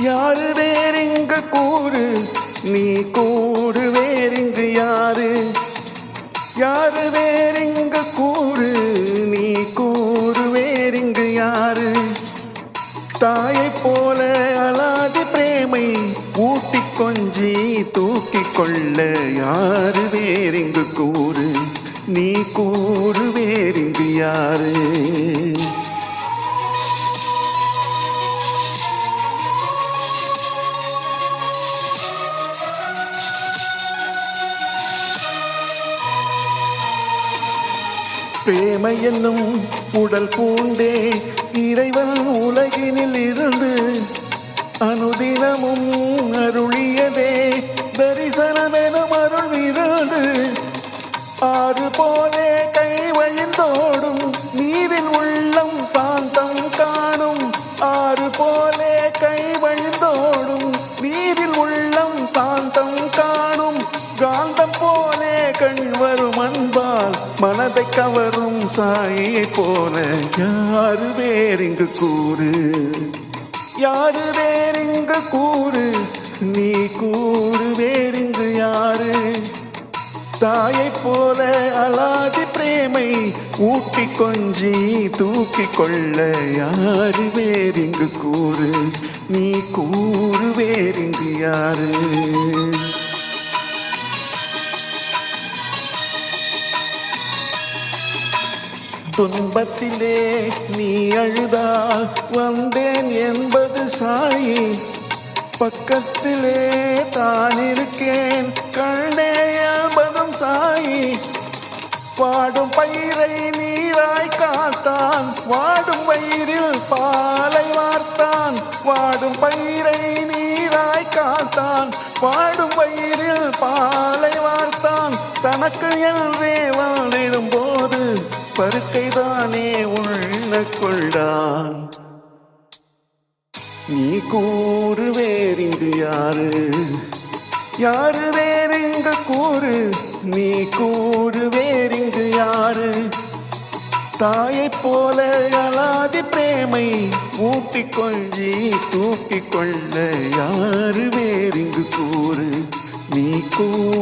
யாரு வேறிங்க கூறு? நீ கூறு வேறிங்கு யாரு? யாரு வேறிங்க கூறு? நீ கூறு வேறிங்கு யாரு? தாயை போல அலாதி பிரேமை ஊட்டி கொஞ்சி தூக்கி கொள்ள யாரு வேறிங்கு கூறு? நீ கூறு வேறிங்கு யாரு? பிரேமை என்னும் உடல் பூண்டே இறைவன் உலகினில் இருந்து அன்பால் மனதை கவரும் சாயை போல யாரு வேறிங்கு கூறு? யாரு வேறிங்கு கூறு? நீ கூறு வேறிங்கு யாரு? தாயை போல அலாதி பிரேமை ஊட்டி கொஞ்சி தூக்கி கொள்ள யாரு வேறிங்கு கூறு? நீ கூறு வேறிங்கு யாரு? துன்பத்திலே நீ அழுதால் வந்தேன் என்பது சாயி. பக்கத்திலே தான் இருக்கேன் கண்ணே என்பதும் சாயி. பாடும் பயிரை நீராய் காத்தான் வாடும் பயிரில் பாலை வார்த்தான். வாடும் பயிரை நீராய் காத்தான் வாடும் பயிரில் பாலை வார்த்தான். தனக்கு என்றே வாழ்ந்திடும் போது உள்ள கொண்டான். நீ கூறு வேறிங்கு யாரு? யாரு வேறிங்கு கூறு? நீ கூறு வேறிங்கு யாரு? தாயை போல அலாதி பிரேமை ஊட்டி கொள்ளி தூக்கி கொள்ள யாரு வேறிங்கு கூறு? நீ கூறு